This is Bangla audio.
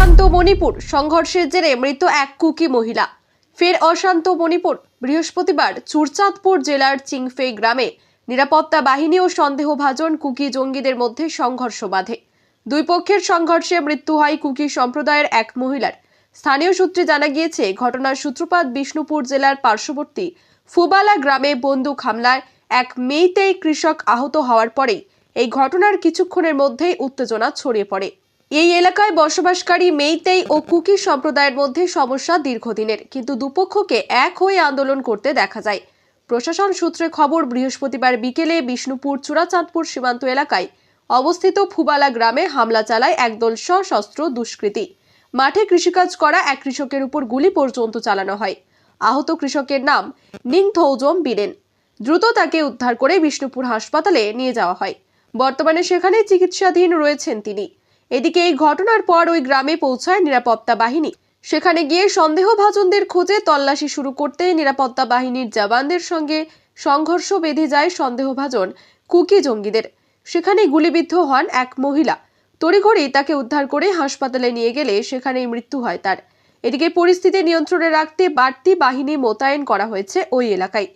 অশান্ত মণিপুর, সংঘর্ষের জেরে মৃত এক কুকি মহিলা। ফের অশান্ত মণিপুর, বৃহস্পতিবার চুরচাঁদপুর জেলার চিংফে গ্রামে নিরাপত্তা বাহিনী ও সন্দেহভাজন কুকি জঙ্গিদের মধ্যে সংঘর্ষ বাধে। দুই পক্ষের সংঘর্ষে মৃত্যু হয় কুকি সম্প্রদায়ের এক মহিলার। স্থানীয় সূত্রে জানা গিয়েছে, ঘটনার সূত্রপাত বিষ্ণুপুর জেলার পার্শ্ববর্তী ফুবালা গ্রামে বন্দুক হামলায় এক মেইতেই কৃষক আহত হওয়ার পরেই এই ঘটনার কিছুক্ষণের মধ্যেই উত্তেজনা ছড়িয়ে পড়ে। এই এলাকায় বসবাসকারী মেইতেই ও কুকি সম্প্রদায়ের মধ্যে সমস্যা দীর্ঘদিনের। কিন্তু দুপক্ষকে এক হয়ে আন্দোলন করতে দেখা যায়। প্রশাসন সূত্রে খবর, বৃহস্পতিবার বিকেলে বিষ্ণুপুর, চূড়াচাঁদপুর সীমান্ত এলাকায় অবস্থিত ফুবালা গ্রামে হামলা চালায় একদল সশস্ত্র দুষ্কৃতী। মাঠে কৃষিকাজ করা এক কৃষকের উপর গুলি পর্যন্ত চালানো হয়। আহত কৃষকের নাম নিংথৌজম বীরেন। দ্রুত তাকে উদ্ধার করে বিষ্ণুপুর হাসপাতালে নিয়ে যাওয়া হয়। বর্তমানে সেখানে চিকিৎসাধীন রয়েছেন তিনি। এদিকে এই ঘটনার পর ওই গ্রামে পৌঁছায় নিরাপত্তা বাহিনী। সেখানে গিয়ে সন্দেহভাজনদের খোঁজে তল্লাশি শুরু করতে নিরাপত্তা বাহিনীর জওয়ানদের সঙ্গে সংঘর্ষ বেঁধে যায় সন্দেহভাজন কুকি জঙ্গিদের। সেখানে গুলিবিদ্ধ হন এক মহিলা। তড়িঘড়ি তাকে উদ্ধার করে হাসপাতালে নিয়ে গেলে সেখানেই মৃত্যু হয় তার। এদিকে পরিস্থিতি নিয়ন্ত্রণে রাখতে বাড়তি বাহিনী মোতায়েন করা হয়েছে ওই এলাকায়।